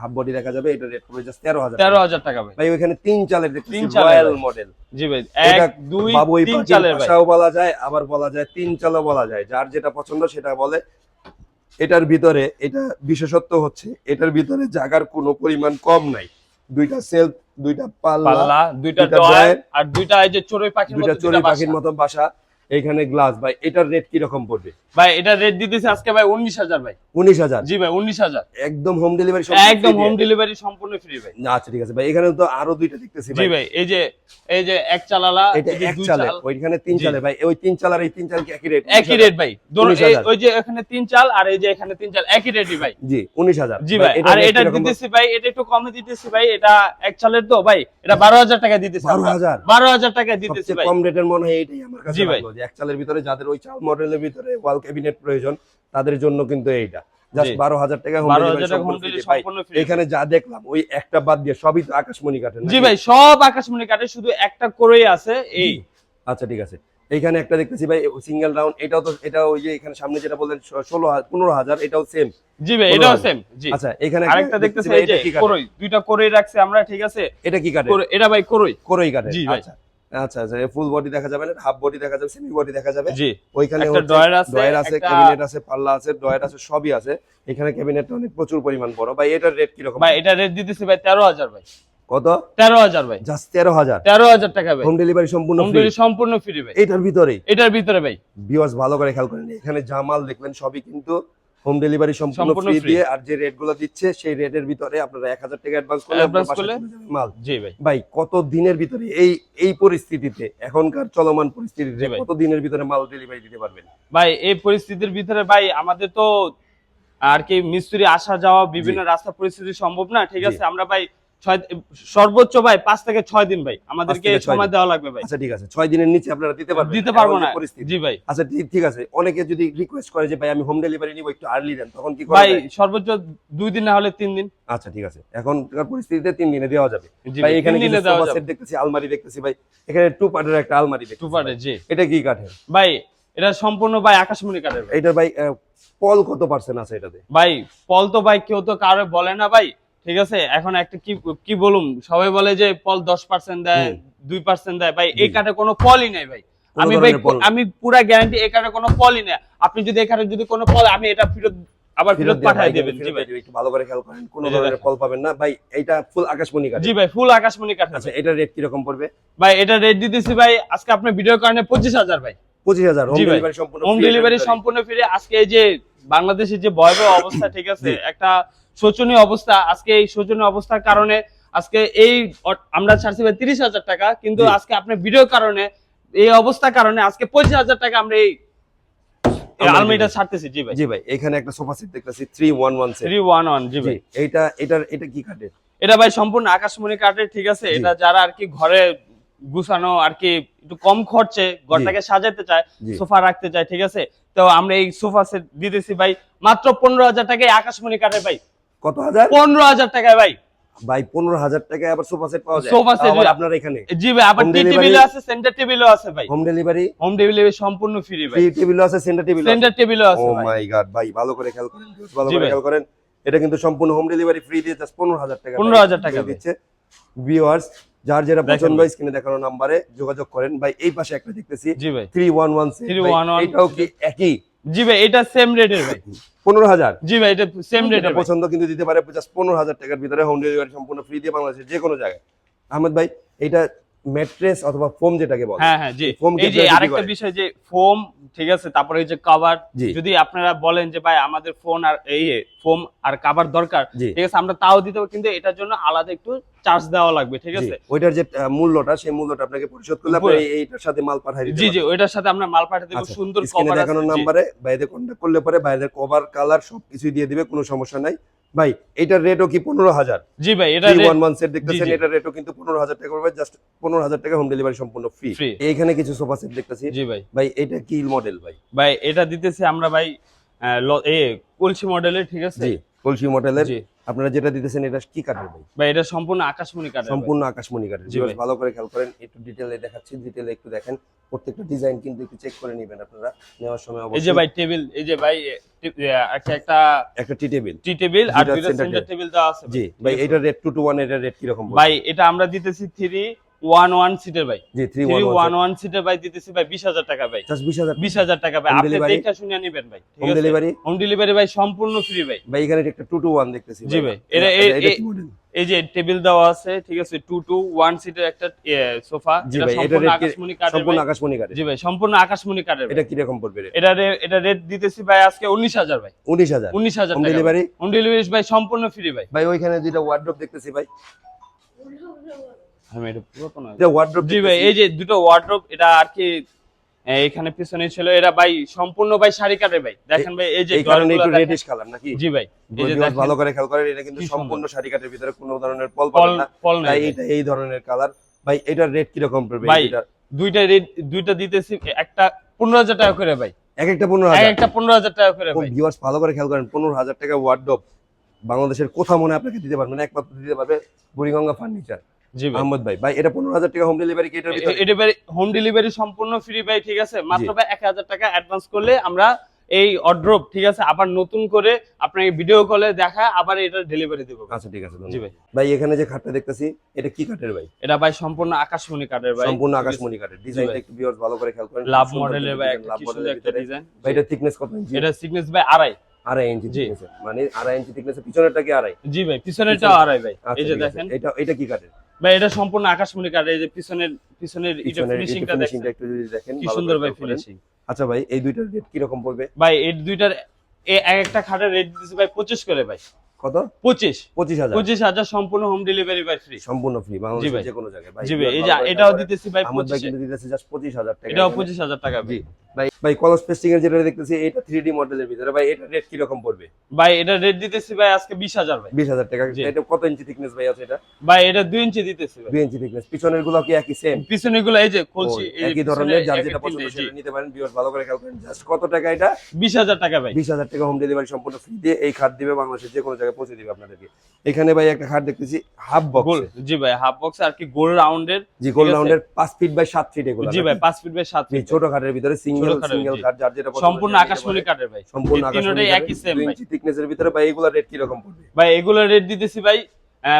S1: হাফ বডি দেখা যাবে এটা রেট পড়বে জাস্ট 13000
S2: তেরো হাজার টাকা ভাই।
S1: ভাই ওখানে তিন চালের
S2: তিন চালের
S1: মডেল
S2: জি ভাই এক দুই তিন চালের ভাই।
S1: বলা যায় আবার বলা যায় তিন চালও বলা যায়। যার যেটা পছন্দ সেটা বলে এটার ভিতরে এটা বিশেষত্ব হচ্ছে এটার ভিতরে জাগার কোনো পরিমাণ কম নাই দুইটা সেলফ দুইটা পাল্লা
S2: দুইটা আর দুইটা এই যে চড়ুই পাখির
S1: দুইটা
S2: মতো
S1: চড়ুই পাখির মতো বাসা। এখানে গ্লাস ভাই এটার রেট কি রকম পড়বে?
S2: ভাই এটা রেট দিতেছে আজকে ভাই উনিশ হাজার ভাই।
S1: উনিশ হাজার?
S2: জি ভাই উনিশ হাজার।
S1: একদম হোম ডেলিভারি
S2: একদম হোম ডেলিভারি সম্পূর্ণ ফ্রি ভাই।
S1: আচ্ছা ঠিক আছে ভাই এখানে তো আরও দুইটা দেখতেছি
S2: জি
S1: ভাই।
S2: ভাই এই যে এই যে এক চালালা
S1: এটা এক
S2: দুই
S1: চালে ওইখানে তিন চালে ভাই ওই তিন চাল আর এই তিন চাল কি একই রেট
S2: একই রেট ভাই। ওই যে এখানে তিন চাল আর এই যে এখানে তিন চাল একই রেটই ভাই।
S1: জি উনিশ হাজার।
S2: জি ভাই আর এটা দিতেছি ভাই এটা একটু কমে দিতেছি ভাই এটা এক চালের তো ভাই এটা বারো হাজার টাকা দিতেছি
S1: বারো হাজার?
S2: বারো হাজার টাকা দিতেছি ভাই।
S1: কম রেটের মনে হয় এটাই আমার কাছে
S2: জি ভাই।
S1: যে এক চালের ভিতরে যাদের ওই চাল মডেলের ভিতরে ওয়াল ক্যাবিনেট প্রয়োজন তাদের জন্য কিন্তু এইটা। জাস্ট বারো হাজার টাকা এখানে যা দেখলাম ওই একটা বাদ দিয়ে সবই তো আকাশমণি কাঠের
S2: জি ভাই সব আকাশমণি কাটে শুধু একটা করেই আছে এই।
S1: আচ্ছা ঠিক আছে। এইখানে একটা দেখতেছি ভাই সিঙ্গেল রাউন্ড এটাও তো এটা ওই যে এখানে সামনে যেটা বললেন ষোলো পনেরো হাজার এটাও সেম
S2: জি ভাই এটাও সেম জি।
S1: আচ্ছা এখানে
S2: আরেকটা দেখতেছি এই যে? করই দুইটা করেই রাখছে আমরা ঠিক আছে?
S1: এটা কি
S2: কোরই- এটা ভাই করই।
S1: কোরই কাঠের
S2: জি ভাই।
S1: আচ্ছা। আচ্ছা আচ্ছা ফুল বডি দেখা যাবে না? হাফ বডি দেখা যাবে সেমি বডি দেখা যাবে?
S2: জি।
S1: ওইখানে
S2: একটা ড্রয়ার আছে
S1: ড্রয়ার আছে ক্যাবিনেট আছে পাল্লা আছে ড্রয়ার আছে সবই আছে। এখানে ক্যাবিনেট অনেক প্রচুর পরিমাণ বড়। ভাই এটার রেট কীরকম?
S2: ভাই এটা রেট দিতেছি ভাই তেরো হাজার ভাই।
S1: কত?
S2: তেরো হাজার ভাই।
S1: জাস্ট তেরো হাজার?
S2: তেরো হাজার টাকা ভাই।
S1: হোম ডেলিভারি সম্পূর্ণ
S2: হোম ডেলিভারি সম্পূর্ণ ফ্রি ভাই।
S1: এইটার ভিতরেই?
S2: এটার ভিতরে ভাই।
S1: ভিউয়ার্স ভালো করে খেয়াল করেন। এখানে জামাল দেখলেন সবই কিন্তু হোম ডেলিভারি সম্পূর্ণ ফ্রি দিয়ে আর যে রেটগুলো দিচ্ছে সেই রেটের ভিতরে আপনারা এক হাজার টাকা অ্যাডভান্স করলে অ্যাডভান্স
S2: করলে?
S1: মাল।
S2: জি ভাই।
S1: ভাই কত দিনের ভিতরে এই এই পরিস্থিতিতে এখনকার চলমান পরিস্থিতিতে। কত দিনের ভিতরে মাল ডেলিভারি দিতে পারবেন?
S2: ভাই এই পরিস্থিতির ভিতরে ভাই আমাদের তো আর কি মিস্ত্রি আসা যাওয়া বিভিন্ন রাস্তা পরিস্থিতি সম্ভব না ঠিক আছে? আমরা ভাই সর্বোচ্চ ভাই পাঁচ থেকে ছয় দিন ভাই। আমাদেরকে সময় দেওয়া লাগবে ভাই।
S1: আচ্ছা ঠিক আছে। ছয় দিনের নিচে আপনারা দিতে পারবেন।
S2: দিতে পারব না। জি ভাই।
S1: আচ্ছা ঠিক- আছে। অনেকে যদি রিকোয়েস্ট করে যে ভাই আমি হোম ডেলিভারি নিব একটু আর্লি দেন তখন কি
S2: ভাই সর্বোচ্চ দুই দিন না হলে তিন দিন।
S1: আচ্ছা ঠিক আছে। এখনকার পরিস্থিতিতে তিন দিনে দেওয়া যাবে। ভাই এখানে কিছু সোফা সেট দেখতেছি আলমারি দেখতেছি ভাই। এখানে টু পার্টের একটা আলমারি
S2: টু পার্টে
S1: ভাই।
S2: জি।
S1: এটা কি কাঠের?
S2: ভাই এটা সম্পূর্ণ ভাই আকাশমণি কাঠের।
S1: এটার ভাই পল কত পার্সেন্ট আছে এটাতে?
S2: ভাই পল তো ভাই কেউ তো কারও বলে না ভাই। ঠিক আছে? এখন একটা কি কি বলুম? সবাই বলে যে পল দশ পার্সেন্ট দেয় দুই পার্সেন্ট দেয়। ভাই এই কাঠে কোনো পলই নাই ভাই। আমি ভাই আমি পুরা গ্যারান্টি এই কাঠে কোনো পলই নেই। আপনি যদি এখানে যদি কোনো পল আমি এটা ফেরত আবার ফেরত পাঠিয়ে
S1: ভাই,
S2: জি ভাই।
S1: একটু ভালো করে খেয়াল করেন কোনো ধরনের
S2: দেখেন।
S1: পাবেন না। ভাই এটা ফুল আকাশমণি কাঠ
S2: জি ভাই ফুল আকাশমণি কাঠ
S1: আচ্ছা এটার রেট কীরকম পড়বে?
S2: ভাই এটা রেট দিতেছি ভাই আজকে আপনি ভিডিও কারণে পঁচিশ হাজার ভাই।
S1: পঁচিশ হাজার হোম। ডেলিভারি সম্পূর্ণ
S2: হোম ডেলিভারি সম্পূর্ণ ফিরে আজকে এই যে বাংলাদেশের যে ভয়াবহ অবস্থা ঠিক আছে? একটা শোচনীয় অবস্থা। আজকে এই শোচনীয় অবস্থার কারণে আজকে এই আমরা ছাড়ছি ভাই তিরিশ হাজার টাকা কিন্তু আজকে আপনার ভিডিও কারণে এই অবস্থার কারণে আজকে পঁচিশ হাজার টাকা আমরা এই আলমারিটা ছাড়তেছি। জি ভাই।
S1: জি ভাই এখানে একটা সোফা সেট দেখতেছি three one one set
S2: three one one জি
S1: জি
S2: ভাই
S1: এইটা এটার এটা কি কাঠের?
S2: এটা ভাই সম্পূর্ণ আকাশমণি কাঠের ঠিক আছে? এটা যারা আর কি ঘরে গুছানো আর কি একটু কম খরচে ঘরটাকে সাজাতে চায় সোফা রাখতে চায় ঠিক আছে? তো আমরা এই সোফা সেট দিতেছি ভাই মাত্র পনেরো হাজার টাকায় আকাশমণি কাঠের ভাই।
S1: কত হাজার?
S2: পনেরো হাজার টাকায় ভাই।
S1: ভাই পনেরো হাজার টাকায় আবার সোফা সেট পাওয়া যায়। আবার
S2: ভাই।
S1: আপনার এখানে।
S2: জি ভাই আবার টি টেবিলও আছে সেন্টার টেবিলও আছে ভাই।
S1: হোম ডেলিভারি
S2: হোম ডেলিভারি সম্পূর্ণ ফ্রি ভাই।
S1: ফ্রি টেবিল আছে সেন্টার টেবিল
S2: সেন্টার টেবিলও
S1: ও
S2: আছে ভাই।
S1: মাই গড ভাই ভালো করে খেয়াল করেন ভালো করে খেয়াল করেন। এটা কিন্তু সম্পূর্ণ হোম ডেলিভারি ফ্রি দিয়ে জাস্ট পনেরো হাজার টাকা
S2: 15,000 টাকা
S1: দিয়ে দিচ্ছে। ভিউয়ার্স যার যেটা
S2: দেখেন
S1: পছন্দ
S2: ভাই।
S1: স্ক্রিনে দেখানো নাম্বারে যোগাযোগ করেন। ভাই এই পাশে একটা দেখতেছি।
S2: জি ভাই।
S1: থ্রি ওয়ান ওয়ান
S2: 311
S1: এটাও কি একই?
S2: জি ভাই এটা সেম রেটের ভাই।
S1: পনেরো হাজার।
S2: জি ভাই এটা সেম রেট
S1: পছন্দ কিন্তু দিতে পারে জাস্ট পনেরো হাজার টাকার ভিতরে হোম ডেলিভারি সম্পূর্ণ ফ্রি দিয়ে বাংলাদেশের যে কোনো জায়গায়। আহমেদ ভাই এটা ম্যাট্রেস অথবা ফোম যেটাকে বলে।
S2: হ্যাঁ হ্যাঁ জি।
S1: ফোম
S2: এই যে আরেকটা বিষয় যে ফোম ঠিক আছে তারপরে এই যে কভার যদি আপনারা বলেন যে ভাই আমাদের ফোন আর এই ফোম আর কভার দরকার ঠিক আছে আমরা তাও দিতে পারি কিন্তু এটার জন্য আলাদা একটু চার্জ দেওয়া লাগবে ঠিক আছে?
S1: ওইটার যে মূল্যটা সেই মূল্যটা আপনাকে পরিশোধ করলে আপনি এই- এইটার সাথে মাল পাঠিয়ে দিতে
S2: জি জি ওইটার সাথে আমরা মাল পাঠিয়ে দেবো
S1: আচ্ছা,
S2: সুন্দর কভার
S1: দেখানো নাম্বারে বাইরে কন্ট্যাক্ট করলে পরে বাইরের কভার কালার সবকিছু দিয়ে দিবে কোনো সমস্যা নাই। ভাই এটার রেটও কি পনেরো হাজার?
S2: জি ভাই এটা
S1: ওয়ান ওয়ান সেট দেখতেছেন। এটার রেটও কিন্তু পনেরো হাজার টাকা পড়বে জাস্ট পনেরো হাজার টাকা হোম ডেলিভারি সম্পূর্ণ ফ্রি। এইখানে কিছু সোফা সেট দেখতেছি।
S2: জি ভাই।
S1: ভাই এটা কি মডেল ভাই?
S2: ভাই এটা দিতেছি আমরা ভাই এ কলসি মডেলের ঠিক আছে?
S1: জি। কলসি মডেলের আপনারা যেটা দিতেছেন এটা কি কাঠের ভাই?
S2: ভাই এটা সম্পূর্ণ আকাশমণি কাঠের
S1: সম্পূর্ণ আকাশমণি কাঠের।
S2: জি
S1: ভালো করে খেয়াল করেন একটু ডিটেলে দেখাচ্ছি ডিটেলে একটু দেখেন। প্রত্যেকটা ডিজাইন কিন্তু একটু চেক করে নেবেন আপনারা নেওয়ার সময় অবশ্যই
S2: এই যে ভাই টেবিল এই যে ভাই একটা একটা
S1: একটা টি টেবিল
S2: টি টেবিল আর
S1: দুইটা
S2: সেন্টার টেবিল দেওয়া আছে
S1: জি
S2: ভাই। আছে?
S1: এটার রেট টু টু ওয়ান এটার রেট কীরকম?
S2: ভাই এটা আমরা দিতেছি থ্রি ওয়ান ওয়ান সিটের ভাই।
S1: জি থ্রি ওয়ান
S2: ওয়ান সিটের ভাই দিতেছি ভাই বিশ হাজার টাকা ভাই।
S1: বিশ হাজার।
S2: বিশ হাজার টাকা ভাই। আপনি দেখে শুনে নেবেন ভাই
S1: হোম ডেলিভারি
S2: হোম ডেলিভারি ভাই সম্পূর্ণ ফ্রি ভাই।
S1: ভাই এখানে একটা টু টু ওয়ান দেখতেছি
S2: জি ভাই, এটা- এ-
S1: এটা
S2: এ-
S1: কি model?
S2: এই যে টেবিল দেওয়া আছে ঠিক আছে? টু টু ওয়ান সিটের একটা সোফা
S1: জি
S2: এটা সম্পূর্ণ আকাশমণি কাঠের
S1: সম্পূর্ণ আকাশমণি কাঠের
S2: জি ভাই সম্পূর্ণ আকাশমণি কাঠের
S1: এটা কি রকম পড়বে
S2: এটা রে- এটা রেট দিতেছি ভাই আজকে উনিশ হাজার ভাই।
S1: উনিশ হাজার।
S2: উনিশ হাজার
S1: হোম ডেলিভারি
S2: হোম ডেলিভারি ভাই সম্পূর্ণ ফ্রি ভাই।
S1: ভাই ওইখানে দুইটা ওয়ার্ড্রপ দেখতেছি ভাই।
S2: আমি এটা পুরাতন।
S1: এটা ওয়ার্ড্রপ
S2: জি ভাই এই যে দুটো ওয়ার্ড্রোব এটা আর কি এখানে পিছনে ছিল এটা ভাই সম্পূর্ণ ভাই শাড়ি কাটে ভাই। দেখেন ভাই এই যে
S1: এই কারণে একটু রেডিশ কালার নাকি?
S2: জি ভাই এই যে
S1: ভালো করে খেয়াল করেন এটা কিন্তু সম্পূর্ণ শাড়ি কাঠের ভিতরে কোনো ধরনের পল পাবেন না।
S2: ফল
S1: তাই এটা এই ধরনের কালার ভাই এটার রেট কি রকম পড়বে
S2: ভাই, দুইটা? রেট দুইটা দিতেছি একটা পনেরো হাজার টাকা করে ভাই।
S1: এক একটা পনেরো
S2: এক
S1: হাজার
S2: একটা পনেরো হাজার টাকা করে ভাই।
S1: ভিউয়ার্স ভালো করে খেয়াল করেন পনেরো হাজার টাকা ওয়ার্ড্রপ বাংলাদেশের কোথাও মনে হয় আপনাকে দিতে পারবেন একমাত্র দিতে পারবে বুড়িগঙ্গা ফার্নিচার
S2: ভাই
S1: আহমদ ভাই। ভাই এটা পনেরো হাজার টাকা হোম ডেলিভারি কি এটার ভিতরে?
S2: এটা হোম ডেলিভারি সম্পূর্ণ ফ্রি ভাই ঠিক আছে? মাত্র ভাই এক হাজার টাকা অ্যাডভান্স করলে আমরা এই অড্রপ ঠিক আছে? আবার নতুন করে আপনাকে ভিডিও কলে দেখা আবার এটা ডেলিভারি দেবো।
S1: আচ্ছা ঠিক আছে
S2: জি ভাই।
S1: ভাই এখানে যে খাটটা দেখতেছি এটা কি কাঠের ভাই?
S2: এটা ভাই সম্পূর্ণ আকাশমণি কাঠের ভাই।
S1: সম্পূর্ণ আকাশমণি কাঠের। ডিজাইনটা একটু ভিউয়ার্স ভালো করে খেয়াল করেন।
S2: লাভ মডেলের ভাই একটা। ডিজাইন
S1: ভাই এটা থিকনেস কত ইঞ্চি
S2: এটা সিকনেস ভাই আড়াই।
S1: আড়াই ইঞ্চি। থিকনেস মানে আড়াই ইঞ্চি থিকনেস পিছনেরটা কি আড়াই?
S2: জি ভাই পিছনেরটাও
S1: পিছনে-
S2: আড়াই ভাই।
S1: আচ্ছা,
S2: এই যে দেখেন।
S1: এটা এটা কি কাঠের?
S2: ভাই এটা সম্পূর্ণ আকাশমণি কাঠ। এই যে পিছনের পিছনের এটা ফিনিশিংটা দেখেন।
S1: একটু যদি দেখেন
S2: কি সুন্দর ভাই ফিনিশিং
S1: আচ্ছা ভাই এই দুইটার রেট কি রকম পড়বে?
S2: ভাই এই দুইটার এক একটা খাটের রেট দিতেছি ভাই পঁচিশ করে ভাই।
S1: কত?
S2: পঁচিশ।
S1: পঁচিশ হাজার।
S2: পঁচিশ হাজার সম্পূর্ণ হোম ডেলিভারি ভাই ফ্রি
S1: সম্পূর্ণ ফ্রি বাংলাদেশের। যে কোনো জায়গায়। ভাই
S2: জি ভাই এই যে এটাও দিতেছি ভাই
S1: আহমদ ভাই কিন্তু দিতেছে জাস্ট পঁচিশ হাজার টাকা।
S2: এটাও
S1: এখানে।
S2: পঁচিশ হাজার টাকা
S1: জি। ভাই ভাই কলস পেস্টিং এর যেটা দেখতেছি এটা থ্রি ডি মডেলের ভিতরে। ভাই এটা রেট কি রকম পড়বে?
S2: ভাই এটা রেট দিতেছি ভাই আজকে বিশ হাজার ভাই।
S1: বিশ হাজার টাকা। এটা কত ইঞ্চি থিকনেস ভাই আছে এটা?
S2: ভাই এটা দুই ইঞ্চি দিতেছি ভাই।
S1: দুই ইঞ্চি থিকনেস পিছনেরগুলো কি একই সেম
S2: পিছনে গুলো এই যে খুলছি
S1: একই ধরনের যার যেটা পছন্দ সেটা নিতে পারেন। ভিউয়ার্স ভালো করে জাস্ট কত টাকা এটা?
S2: বিশ হাজার টাকা ভাই।
S1: বিশ হাজার টাকা হোম ডেলিভারি সম্পূর্ণ ফ্রি দিয়ে এই খাট দিবে বাংলাদেশের যে কোনো জায়গায় পৌঁছে দিবে আপনাদেরকে। এখানে ভাই একটা খাট দেখতেছি হাফ বক্স
S2: জি ভাই হাফ বক্স আর কি গোল রাউন্ডের
S1: জি গোল রাউন্ডের পাঁচ ফিট বাই সাত ফিট এগুলো
S2: জি ভাই পাঁচ ফিট বাই সাত ফিট
S1: ছোট খাটের ভিতরে সিঙ্গেল সিঙ্গেল
S2: জি।
S1: যার যেটা
S2: সম্পূর্ণ আকাশমণি
S1: পারেন।
S2: ভাই।
S1: সম্পূর্ণ আকাশমণি
S2: একই সেম ভাই
S1: ইঞ্চি ভিতরে ভাই এগুলা রেট কি রকম পড়বে?
S2: ভাই এগুলো রেট দিতেছি ভাই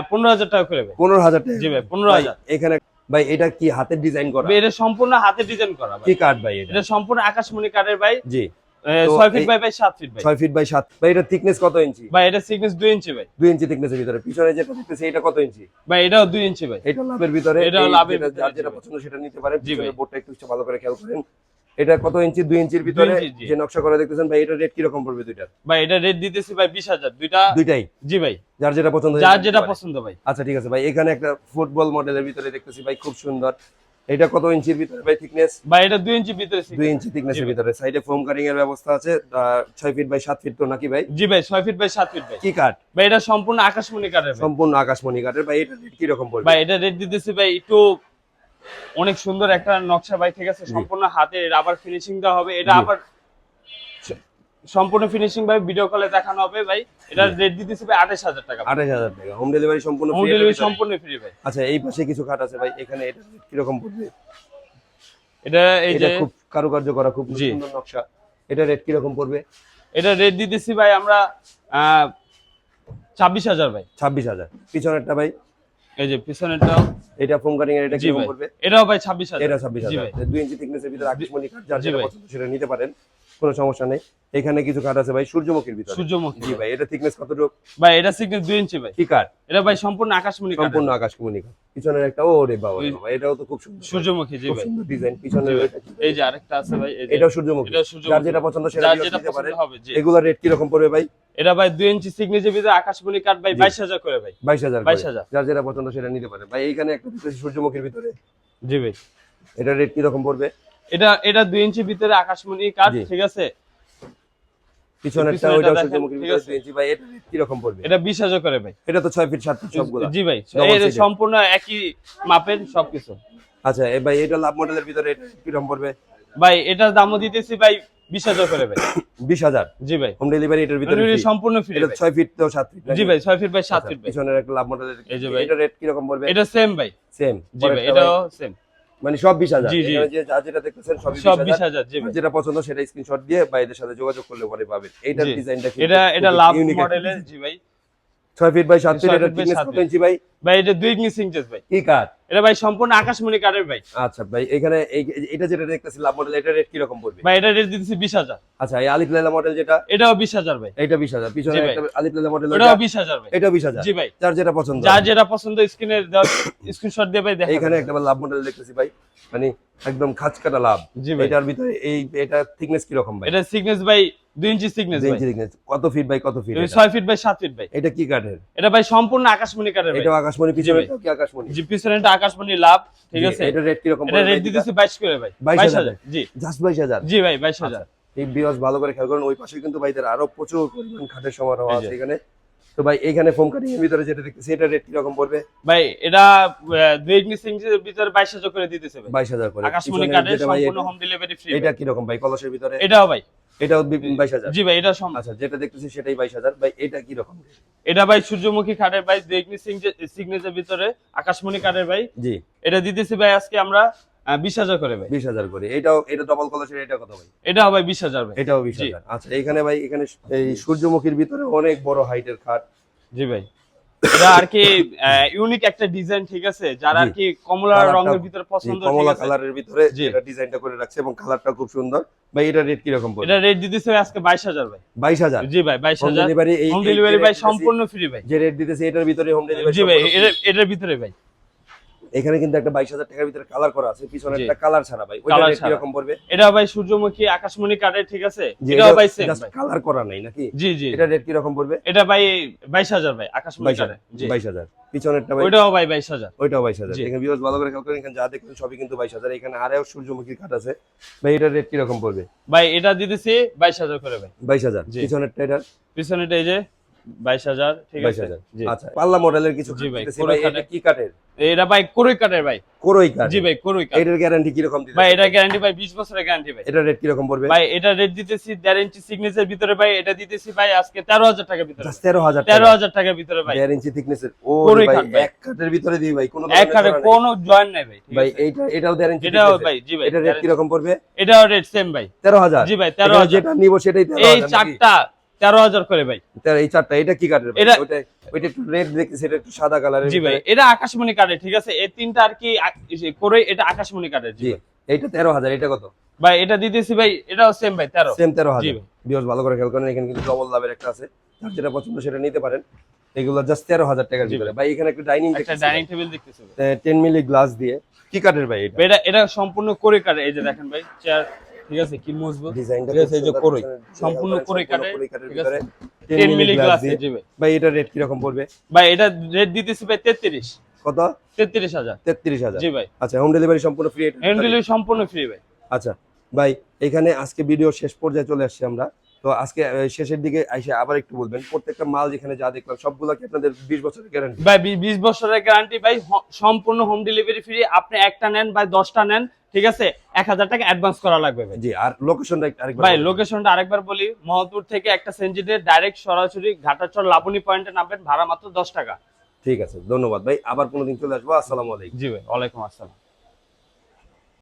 S2: পনেরো হাজার টাকা করে ভাই।
S1: পনেরো হাজার টাকা।
S2: জি ভাই, 15,000
S1: এখানে ভাই এটা কি হাতের ডিজাইন করা?
S2: এটা সম্পূর্ণ হাতে ডিজাইন করা ভাই।
S1: কি কাঠ ভাই এটা?
S2: এটা সম্পূর্ণ আকাশমণি কাঠের ভাই।
S1: জি।
S2: আহ, ফিট বাই বাই সাত ফিট ভাই
S1: ছয় ফিট বাই সাত ভাই এটা থিকনেস কত ইঞ্চি
S2: ভাই এটা সিকনেস দুই ইঞ্চি ভাই।
S1: দুই ইঞ্চি থিকনেসের ভিতরে। পিছনে যেটা দেখতেছি এটা কত ইঞ্চি
S2: ভাই এটাও দুই ইঞ্চি ভাই।
S1: এটা লাভের ভিতরে। এই
S2: লাভের
S1: যেটা- পছন্দ সেটা নিতে পারেন। বোর্ডটা একটু ভালো করে খেয়াল করেন। এটা কত ইঞ্চি? দুই ইঞ্চির ভিতরে যে নকশা করে দেখতেছেন ভাই এটা রেট কি রকম পড়বে দুইটার?
S2: ভাই এটা রেট দিতেছি ভাই বিশ হাজার। দুইটা
S1: দুইটাই?
S2: জি ভাই।
S1: যার যেটা পছন্দ
S2: যার যেটা পছন্দ ভাই।
S1: আচ্ছা ঠিক আছে ভাই এখানে একটা ফুটবল মডেলের ভিতরে দেখতেছি ভাই খুব সুন্দর। এটা কত ইঞ্চির ভিতরে ভাই থিকনেস
S2: ভাই এটা দুই ইঞ্চি ভিতরে
S1: দুই ইঞ্চি থিকনেসের ভিতরে। সাইডে ফোম কাটিং এর ব্যবস্থা আছে ছয় ফিট বাই সাত ফিট তো নাকি ভাই?
S2: জি ভাই ছয় ফিট বাই সাত ফিট ভাই।
S1: কি কাঠ
S2: ভাই এটা সম্পূর্ণ আকাশমণি ভাই।
S1: সম্পূর্ণ আকাশমণি কাঠের ভাই এটা রেট কি রকম পড়বে?
S2: ভাই এটা রেট দিতেছি ভাই একটু অনেক সুন্দর একটা নকশা ভাই ঠিক আছে? সম্পূর্ণ হাতে রাবার ফিনিশিং দেওয়া হবে। এটা আবার সম্পূর্ণ ফিনিশিং ভাই ভিডিও কলে দেখানো হবে ভাই। এটা রেট দিতেছি ভাই আঠাশ হাজার টাকা
S1: আঠাশ হাজার টাকা। হোম ডেলিভারি সম্পূর্ণ
S2: হোম ডেলিভারি সম্পূর্ণ ফ্রি ভাই।
S1: আচ্ছা এই পাশে কিছু খাট আছে ভাই। এখানে এটা কি রকম পড়বে?
S2: এটা এই যে
S1: খুব কারুকার্য করা খুব সুন্দর নকশা। এটা রেট কি রকম পড়বে?
S2: এটা রেট দিতেছি ভাই আমরা ছাব্বিশ হাজার ভাই।
S1: ছাব্বিশ হাজার। পিছনেরটা ভাই?
S2: এই যে পিছনেরটা
S1: এটা ফোম কাটিং এর এটা কি পড়বে
S2: এটাও ভাই ছাব্বিশ হাজার।
S1: এটা ছাব্বিশ
S2: জি
S1: হাজার
S2: ভাই।
S1: দুই ইঞ্চি থিকনেসের ভিতরে আকাশমণি কাট যার যেটা পছন্দ সেটা নিতে পারেন। কোনো সমস্যা নেই। এখানে কিছু কাঠ আছে ভাই সূর্যমুখীর ভিতরে।
S2: সূর্যমুখী।
S1: জি ভাই এটা থিকনেস কতটুকু?
S2: ভাই এটা সিগনেস দুই ইঞ্চি ভাই।
S1: কি কাঠ?
S2: এটা ভাই সম্পূর্ণ আকাশমণি কাঠের।
S1: সম্পূর্ণ আকাশমণি কাঠ। পিছনের একটা ওরে বাবা বাবা, এটাও তো খুব সুন্দর।
S2: সূর্যমুখী জি ভাই।
S1: সুন্দর ডিজাইন পিছনের এটা
S2: এই যে আরেকটা আছে ভাই এটা সূর্যমুখী।
S1: যার যেটা পছন্দ সেটা নিতে
S2: জি।
S1: এগুলা রেট কি রকম পড়বে ভাই?
S2: এটা ভাই দুই ইঞ্চি সিগনেচার ভিতরে আকাশমণি কাঠ ভাই
S1: জি।
S2: বাইশ হাজার করে ভাই।
S1: বাইশ হাজার
S2: 22,000
S1: যার যেটা পছন্দ সেটা নিতে পারে। ভাই এইখানে একটা সূর্যমুখীর ভিতরে।
S2: জি ভাই।
S1: এটা রেট কি রকম পড়বে?
S2: এটা এটা দুই ইঞ্চি ভিতরে আকাশমণি
S1: কাজ
S2: ঠিক আছে?
S1: পিছনেরটা ভিতরে। ইঞ্চি ভাই এটা কি রকম পড়বে?
S2: এটা বিশ হাজার করে ভাই।
S1: এটা তো ছয় ফিট সাত ফিট সবগুলা।
S2: জি ভাই
S1: Double
S2: সম্পূর্ণ একই মাপের সবকিছু।
S1: আচ্ছা এ ভাই এটা লাভ মডেলের ভিতরে কি রকম পড়বে?
S2: ভাই এটার দামও দিতেছি ভাই বিশ হাজার করে ভাই।
S1: বিশ হাজার?
S2: জি ভাই।
S1: হোম ডেলিভারি এটার ভিতরে
S2: সম্পূর্ণ ফ্রি
S1: এটা ছয় ফিট তো ফিট
S2: জি ভাই ফিট বাই
S1: আচ্ছা,
S2: ফিট
S1: পিছনের একটা লাভ মডেলের
S2: এই
S1: এটা রেট কি রকম পড়বে?
S2: এটা সেম ভাই।
S1: সেম
S2: জি ভাই এটাও সেম
S1: মানে সব বিশ হাজার। যেটা দেখতেছেন সব
S2: সব বিশ হাজার।
S1: যেটা পছন্দ সেটা স্ক্রিনশট দিয়ে বা এদের সাথে যোগাযোগ করলে পরে পাবেন। এইটার। ডিজাইনটা
S2: এটা এটা লাভ মডেলের জি ভাই।
S1: ছয় ফিট বাই সাত ফিট এটা কত ইঞ্চি ভাই।
S2: ভাই এটা দুই ইঞ্চি ভাই।
S1: কি কাঠ
S2: এটা ভাই সম্পূর্ণ আকাশমণি কাঠের ভাই।
S1: আচ্ছা ভাই এখানে এটা যেটা দেখতেছি লাভ মডেল এটা রেট কীরকম পড়বে?
S2: ভাই এটা রেট দিতেছি বিশ হাজার।
S1: আচ্ছা এই আলিফ লাইলা মডেল যেটা?
S2: এটাও বিশ হাজার ভাই।
S1: এটা বিশ হাজার। পিছনে একটা আলিফ লাইলা মডেল
S2: বিশ হাজার ভাই।
S1: এটা বিশ হাজার।
S2: জি ভাই।
S1: যার যেটা পছন্দ।
S2: যার যেটা পছন্দ স্ক্রিনে স্ক্রিনশট দিয়ে ভাই দেখা
S1: এখানে একটা লাভ মডেল দেখতেছি ভাই। মানে একদম খাঁচ কাটা লাভ।
S2: জি ভাই।
S1: এটার ভিতরে এই এটা থিকনেস কীরকম ভাই?
S2: এটা সিকনেস ভাই দুই ইঞ্চি সিকনেস
S1: দুই
S2: ভাই।
S1: Inch thickness। কত ফিট বাই কত ফিট
S2: এটা ছয় ফিট বাই সাত ফিট ভাই।
S1: এটা কি কাঠের?
S2: এটা ভাই সম্পূর্ণ আকাশমণি কাঠের ভাই।
S1: এটা আকাশমণি পিছনে। কি আকাশমণি?
S2: জি পিছনেটা আকাশমণি লাভ ঠিক আছে?
S1: এটা রেট কীরকম
S2: এটা রেট দিতেছি বাইশ করে ভাই
S1: 22,000
S2: জি।
S1: জাস্ট বাইশ হাজার?
S2: জি ভাই বাইশ হাজার।
S1: এই বিয়স ভালো করে খেয়াল করেন ওই পাশে কিন্তু ভাইদের আরও প্রচুর পরিমাণ খাটের সমারোহ আছে এখানে। তো ভাই এখানে ফোম কাটিং এর ভিতরে যেটা দেখতেছি এটা রেট কীরকম পড়বে?
S2: ভাই এটা দুই ইঞ্চি ভিতরে বাইশ হাজার করে দিতেছে ভাই।
S1: বাইশ হাজার করে।
S2: আকাশমণি
S1: পিছনে
S2: কাঠের সম্পূর্ণ হোম ডেলিভারি ফ্রি
S1: এটা কি রকম ভাই কলসের ভিতরে?
S2: এটাও ভাই।
S1: এটাও বাইশ হাজার।
S2: জি ভাই এটা
S1: আচ্ছা যেটা দেখতেছি সেটাই বাইশ হাজার। ভাই এটা কীরকম?
S2: এটা ভাই সূর্যমুখী খাটের ভাই দেখনি সিগনেচার ভিতরে আকাশমণি কাঠের ভাই?
S1: জি।
S2: এটা দিতেছি ভাই আজকে আমরা বিশ হাজার করে ভাই।
S1: বিশ হাজার করে। এটাও এটা ডবল কলসের এটা কত ভাই?
S2: এটাও ভাই বিশ হাজার ভাই।
S1: এটাও বিশ হাজার। আচ্ছা এখানে ভাই এখানে এই সূর্যমুখীর ভিতরে অনেক বড় হাইটের খাট।
S2: জি ভাই। এটা আর কি ইউনিক একটা ডিজাইন ঠিক আছে? যারা আর কি কমলা রঙের ভিতরে পছন্দ
S1: কমলা কালারের ভিতরে। এটা ডিজাইনটা করে রাখছে এবং কালারটা খুব সুন্দর। ভাই এটা রেট কীরকম পড়বে?
S2: এটা রেট দিতেছে আজকে বাইশ হাজার ভাই।
S1: বাইশ হাজার?
S2: জি ভাই বাইশ
S1: হোম
S2: হাজার।
S1: ডেলিভারি এই
S2: হোম ডেলিভারি ভাই সম্পূর্ণ ফ্রি ভাই।
S1: যে রেট দিতেছে এটার ভিতরে হোম ডেলিভারি
S2: জি ভাই এটার ভিতরে ভাই।
S1: এখানে কিন্তু একটা বাইশ হাজার টাকার ভিতরে কালার করা আছে পিছনে একটা কালার ছাড়া ভাই। ওইটা কীরকম পড়বে?
S2: এটা ভাই সূর্যমুখী আকাশমণি কাঠের ঠিক আছে? এটাও ভাই সেম
S1: কালার করা নাই নাকি?
S2: জি জি।
S1: এটা রেট কীরকম পড়বে?
S2: এটা ভাই বাইশ হাজার ভাই আকাশমণি কাঠের
S1: হাজার
S2: জি।
S1: বাইশ হাজার। পিছনেরটা ভাই
S2: ওইটাও ভাই বাইশ হাজার।
S1: ওইটাও বাইশ হাজার।
S2: জি।
S1: এখানে ভিউয়ার্স ভালো করে খেয়াল করেন এখানে যা দেখবেন সবই কিন্তু বাইশ হাজার। এখানে আরেও সূর্যমুখীর কাঠ আছে। ভাই এটার রেট কীরকম পড়বে?
S2: ভাই এটা দিতেছি বাইশ হাজার করে ভাই।
S1: বাইশ হাজার।
S2: জি।
S1: পিছনেরটা এটার
S2: পিছনেটা এই যে বাইশ হাজার ঠিক আছে?
S1: আচ্ছা পাল্লা মডেলের কিছু
S2: জি ভাই,
S1: দেখতেছি
S2: কোরই
S1: ভাই, এটা। কি কাঠের?
S2: এটা ভাই করই কাঠের ভাই।
S1: কোরই কাঠ।
S2: জি ভাই করই কাঠ।
S1: এটার গ্যারান্টি কীরকম দিতে
S2: ভাই এটা গ্যারান্টি ভাই বিশ বছরের গ্যারান্টি ভাই।
S1: এটা রেট কীরকম পড়বে?
S2: ভাই এটা রেট দিতেছি দেড় ইঞ্চি সিগনেচার ভিতরে ভাই এটা দিতেছি ভাই আজকে ভিতরে।
S1: জাস্ট তেরো হাজার
S2: তেরো হাজার টাকার ভিতরে ভাই।
S1: দেড় ইঞ্চি থিকনেসের ও ভাই এক কাঠের ভিতরে দিই ভাই কোনো
S2: এক কাঠে কোনো জয়েন্ট নাই ভাই
S1: ভাই? এইটা এটাও দেড় ইঞ্চি
S2: এটাও ভাই জি ভাই
S1: এটা রেট কীরকম পড়বে?
S2: এটাও রেট সেম ভাই।
S1: তেরো হাজার।
S2: জি ভাই তেরো
S1: এখানে
S2: হাজার।
S1: যেটা নিব সেটাই
S2: এই চারটা তেরো হাজার করে ভাই।
S1: এই চারটা এটা কি কাঠের
S2: এটা-
S1: ওইটা একটু রেড দেখতেছি এটা একটু সাদা কালারের
S2: জি ভাই এটা আকাশমণি কাঠের ঠিক আছে? এই তিনটা আর কি করে এটা আকাশমণি কাঠের জি
S1: এইটা তেরো হাজার এটা কত?
S2: ভাই এটা দিতেছি ভাই এটাও সেম ভাই তেরো।
S1: সেম তেরো হাজার। বিয়স ভালো করে খেয়াল করেন এখানে কিন্তু ডবল লাভের একটা আছে। যার যেটা পছন্দ সেটা নিতে পারেন। এগুলো জাস্ট তেরো হাজার টাকার ভিতরে। ভাই। এখানে একটা ডাইনিং
S2: একটা ডাইনিং টেবিল দেখতেছি।
S1: টেন মিলি গ্লাস দিয়ে। কি কাঠের ভাই এটা?
S2: ভাই, এটা এটা সম্পূর্ণ করে কাঠের এই যে দেখেন ভাই চেয়ার ঠিক আছে কি মজবুত
S1: ডিজাইনটা
S2: ঠিক আছে, এই যে কোরই। সম্পূর্ণ কোরই কাটে ঠিক আছে? 10 মিলি গ্লাস জি ভাই
S1: এটা রেট কীরকম পড়বে?
S2: ভাই এটা রেট দিতেছি ভাই তেত্রিশ।
S1: কত?
S2: তেত্রিশ হাজার।
S1: তেত্রিশ হাজার।
S2: জি ভাই।
S1: আচ্ছা হোম ডেলিভারি সম্পূর্ণ ফ্রি
S2: হোম ডেলিভারি সম্পূর্ণ ফ্রি ভাই।
S1: আচ্ছা ভাই এখানে আজকে ভিডিও শেষ পর্যায়ে চলে আসছি আমরা। তো আজকে শেষের দিকে এসে আবার একটু বলবেন প্রত্যেকটা মাল যেখানে যা দেখলাম সবগুলো কি আপনাদের বিশ বছরের গ্যারান্টি
S2: ভাই বি- বিশ বছরের গ্যারান্টি ভাই সম্পূর্ণ হোম ডেলিভারি ফ্রি আপনি একটা নেন বা দশটা নেন ঠিক আছে? এক হাজার টাকা অ্যাডভান্স করা লাগবে ভাই।
S1: জি আর লোকেশনটা আরেকবার
S2: ভাই লোকেশনটা আরেকবার বলি মহৎপুর থেকে একটা সেঞ্জিডে ডাইরেক্ট সরাসরি ঘাটাচর লাবণী পয়েন্টে নামবেন ভাড়া মাত্র দশ টাকা।
S1: ঠিক আছে ধন্যবাদ ভাই আবার কোনোদিন চলে আসব আসসালামু আলাইকুম।
S2: জি ভাই ওয়ালাইকুম আসসালাম।